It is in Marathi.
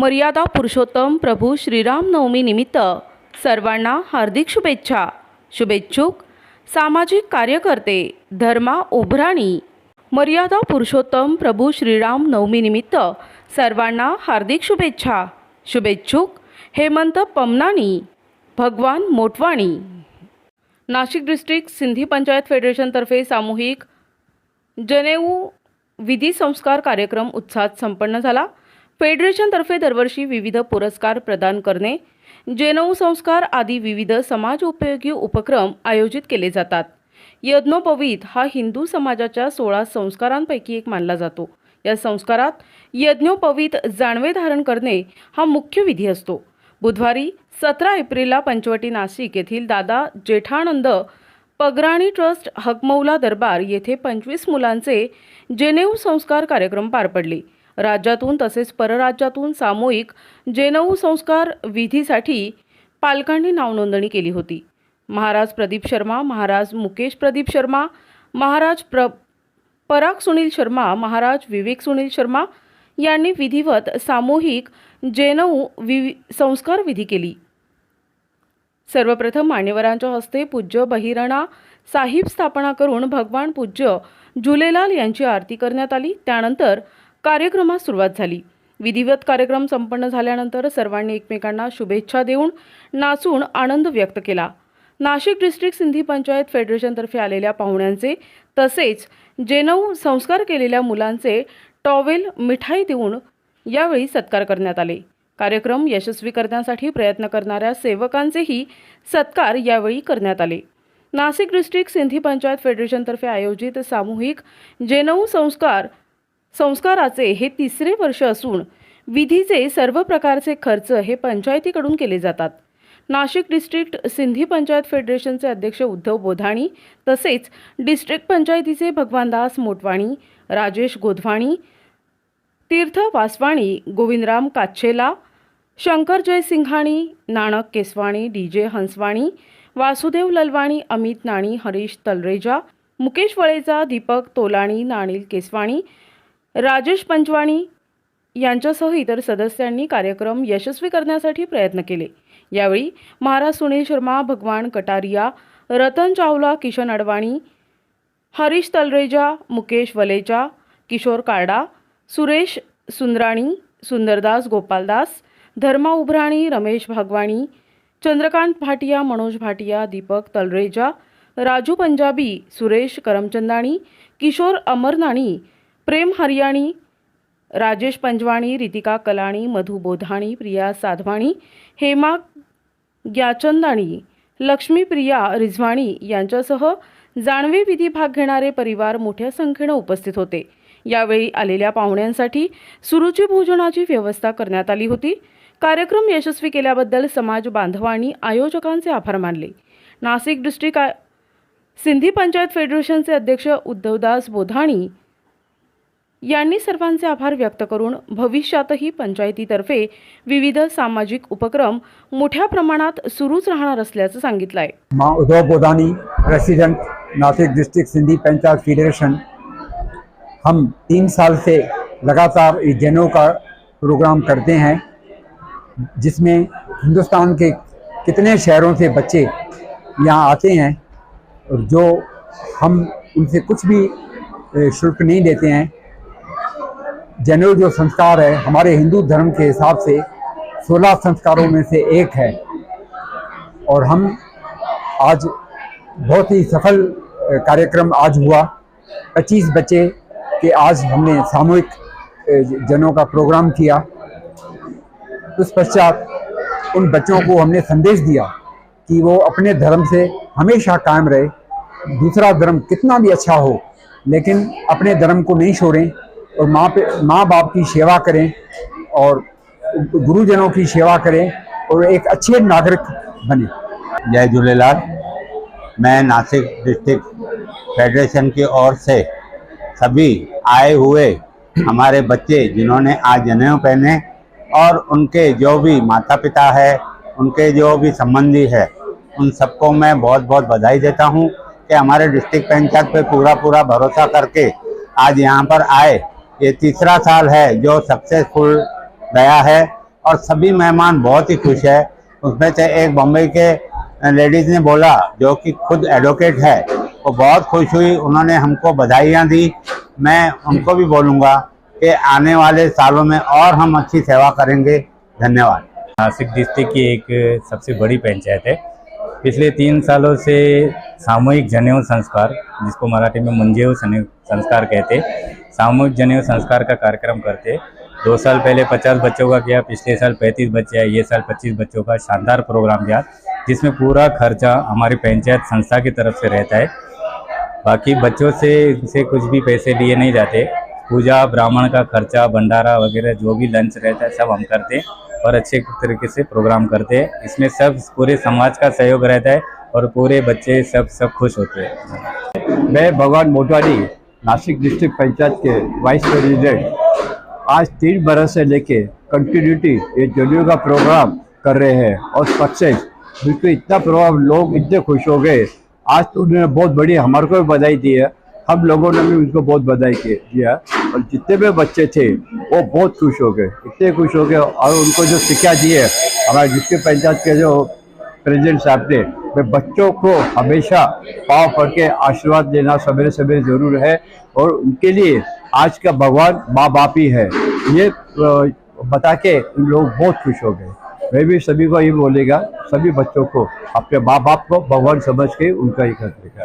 मर्यादा पुरुषोत्तम प्रभू श्रीराम नवमी निमित्त सर्वांना हार्दिक शुभेच्छा. शुभेच्छुक सामाजिक कार्यकर्ते धर्मा ओभराणी मर्यादा पुरुषोत्तम प्रभू श्रीराम नवमी निमित्त सर्वांना हार्दिक शुभेच्छा. शुभेच्छुक हेमंत पमनाणी भगवान मोटवाणी. नाशिक डिस्ट्रिक्ट सिंधी पंचायत फेडरेशनतर्फे सामूहिक जनेऊ विधी संस्कार कार्यक्रम उत्साहात संपन्न झाला. फेडरेशनतर्फे दरवर्षी विविध पुरस्कार प्रदान करणे जेनऊ संस्कार आदी विविध समाज उपयोगी उपक्रम आयोजित केले जातात. यज्ञोपवीत हा हिंदू समाजाच्या सोळा संस्कारांपैकी एक मानला जातो. या संस्कारात यज्ञोपवीत जाणवे धारण करणे हा मुख्य विधी असतो. बुधवारी सतरा एप्रिलला पंचवटी नाशिक येथील दादा जेठानंद पगराणी ट्रस्ट हकमौला दरबार येथे पंचवीस मुलांचे जेनेऊ संस्कार कार्यक्रम पार पडले. राज्यातून तसेच परराज्यातून सामूहिक जेनऊ संस्कार विधीसाठी पालकांनी नावनोंदणी केली होती. महाराज प्रदीप शर्मा महाराज मुकेश प्रदीप शर्मा महाराज प्र पराग सुनील शर्मा महाराज विवेक सुनील शर्मा यांनी विधिवत सामूहिक जेनऊ वि संस्कार विधी केली. सर्वप्रथम मान्यवरांच्या हस्ते पूज्य बहिरणा साहिब स्थापना करून भगवान पूज्य झुलेलाल यांची आरती करण्यात आली. त्यानंतर कार्यक्रमास सुरुवात झाली. विधिवत कार्यक्रम संपन्न झाल्यानंतर सर्वांनी एकमेकांना शुभेच्छा देऊन नाचून आनंद व्यक्त केला. नाशिक डिस्ट्रिक्ट सिंधी पंचायत फेडरेशनतर्फे आलेल्या पाहुण्यांचे तसेच जेनऊ संस्कार केलेल्या मुलांचे टॉवेल मिठाई देऊन यावेळी सत्कार करण्यात आले. कार्यक्रम यशस्वी करण्यासाठी प्रयत्न करणाऱ्या सेवकांचेही सत्कार यावेळी करण्यात आले. नाशिक डिस्ट्रिक्ट सिंधी पंचायत फेडरेशनतर्फे आयोजित सामूहिक जेनऊ संस्कार संस्काराचे हे तिसरे वर्ष असून विधीचे सर्व प्रकारचे खर्च हे पंचायतीकडून केले जातात. नाशिक डिस्ट्रिक्ट सिंधी पंचायत फेडरेशनचे अध्यक्ष उद्धव बोधाणी तसेच डिस्ट्रिक्ट पंचायतीचे भगवानदास मोटवाणी राजेश गोधवाणी तीर्थ वासवाणी गोविंदराम काच्छेला शंकर जयसिंघाणी नाणक केसवाणी डी जे हंसवाणी वासुदेव ललवाणी अमित नाणी हरीश तलरेजा मुकेश वळेजा दीपक तोलाणी नाणील केसवाणी राजेश पंचवाणी यांच्यासह इतर सदस्यांनी कार्यक्रम यशस्वी करण्यासाठी प्रयत्न केले. यावेळी महाराज सुनील शर्मा भगवान कटारिया रतन चावला किशन अडवाणी हरीश तलरेजा मुकेश वलेजा किशोर कार्डा सुरेश सुंदराणी सुंदरदास गोपालदास धर्मा उभराणी रमेश भागवाणी चंद्रकांत भाटिया मनोज भाटिया दीपक तलरेजा राजू पंजाबी सुरेश करमचंदाणी किशोर अमरनाणी प्रेम हरियाणी राजेश पंजवाणी रितिका कलाणी मधु बोधाणी प्रिया साधवाणी हेमा ग्याचंदाणी लक्ष्मीप्रिया रिझवाणी यांच्यासह जाणवे विधी भाग घेणारे परिवार मोठ्या संख्येनं उपस्थित होते. यावेळी आलेल्या पाहुण्यांसाठी सुरुची भोजनाची व्यवस्था करण्यात आली होती. कार्यक्रम यशस्वी केल्याबद्दल समाज बांधवांनी आयोजकांचे आभार मानले. नाशिक डिस्ट्रिक्ट आ- सिंधी पंचायत फेडरेशनचे अध्यक्ष उद्धवदास बोधाणी यांनी सर्वांचे आभार व्यक्त करून भविष्यातही पंचायतीतर्फे विविध सामाजिक उपक्रम मोठ्या प्रमाणात सुरूच राहणार असल्याचं सांगितलं आहे माँ Uddhav Bodhani president Nashik district Sindhi panchayat federation हम तीन साल से लगातार जनों का प्रोग्राम करते हैं जिसमें हिंदुस्तान के कितने शहरों से बच्चे यहाँ आते हैं और जो हम उनसे कुछ भी शुल्क नहीं देते हैं जनेऊ जो संस्कार है, हमारे हिंदू धर्म के हिसाब से सोलह संस्कारों में से एक है। और हम आज बहुत ही सफल कार्यक्रम आज हुआ। 25 बच्चे के आज हमने सामूहिक जनों का प्रोग्राम किया। उस पश्चात उन बच्चों को हमने संदेश दिया कि वो अपने धर्म से हमेशा कायम रहे। दूसरा धर्म कितना भी अच्छा हो, लेकिन अपने धर्म को नहीं छोड़ें। और माँ पे माँ बाप की सेवा करें और गुरुजनों की सेवा करें और एक अच्छे नागरिक बने। जय झूलेलाल। मैं नासिक डिस्ट्रिक्ट फेडरेशन की ओर से सभी आए हुए हमारे बच्चे जिन्होंने आज जनेऊ पहने और उनके जो भी माता पिता है, उनके जो भी संबंधी है, उन सबको मैं बहुत बहुत बधाई देता हूँ कि हमारे डिस्ट्रिक्ट पंचायत पे पूरा पूरा भरोसा करके आज यहाँ पर आए। ये तीसरा साल है जो सक्सेसफुल गया है और सभी मेहमान बहुत ही खुश है। उसमें से एक बम्बई के लेडीज ने बोला जो कि खुद एडवोकेट है। वो बहुत खुश हुई उन्होंने हमको बधाइयाँ दी। मैं उनको भी बोलूँगा कि आने वाले सालों में और हम अच्छी सेवा करेंगे। धन्यवाद। नासिक डिस्ट्रिक्ट की एक सबसे बड़ी पंचायत है। पिछले तीन सालों से सामूहिक जनेऊ संस्कार, जिसको मराठी में मुंजेव संस्कार कहते, सामूहिक जनेऊ संस्कार का कार्यक्रम करते। दो साल पहले पचास बच्चों का किया, पिछले साल पैंतीस बच्चे आए, ये साल पच्चीस बच्चों का शानदार प्रोग्राम किया, जिसमें पूरा खर्चा हमारी पंचायत संस्था की तरफ़ से रहता है। बाकी बच्चों से से कुछ भी पैसे लिए नहीं जाते। पूजा, ब्राह्मण का खर्चा, भंडारा वगैरह, जो भी लंच रहता है, सब हम करते। हैं और अच्छे तरीके से प्रोग्राम करते हैं। इसमें सब, पूरे समाज का सहयोग रहता है और पूरे बच्चे सब सब खुश होते हैं। मैं भगवान मोटवानी नासिक डिस्ट्रिक्ट पंचायत के वाइस प्रेसिडेंट आज तीन बरस से लेके कंटिन्यूटी ये जलियों का प्रोग्राम कर रहे हैं और सक्सेस बिल्कुल इतना प्रोग्राम लोग इतने खुश हो गए। आज तो उन्होंने बहुत बड़ी हमारे को भी बधाई दी है। हम लोगों ने भी उनको बहुत बधाई दिया और जितने भी बच्चे थे, वो बहुत खुश हो गए। इतने खुश हो गए। और उनको जो शिक्षा दी है, हमारे डिस्ट्रिक्ट पंचायत के जो प्रेसिडेंट साहब ने वे बच्चों को हमेशा पाँव पढ़ के आशीर्वाद देना सवेरे सवेरे ज़रूर है। और उनके लिए आज का भगवान माँ बाप ही है। ये बता के उन लोग बहुत खुश हो गए। मैं भी सभी को ये बोलेगा, सभी बच्चों को, अपने माँ बाप को भगवान समझ के उनका ही कर लिखा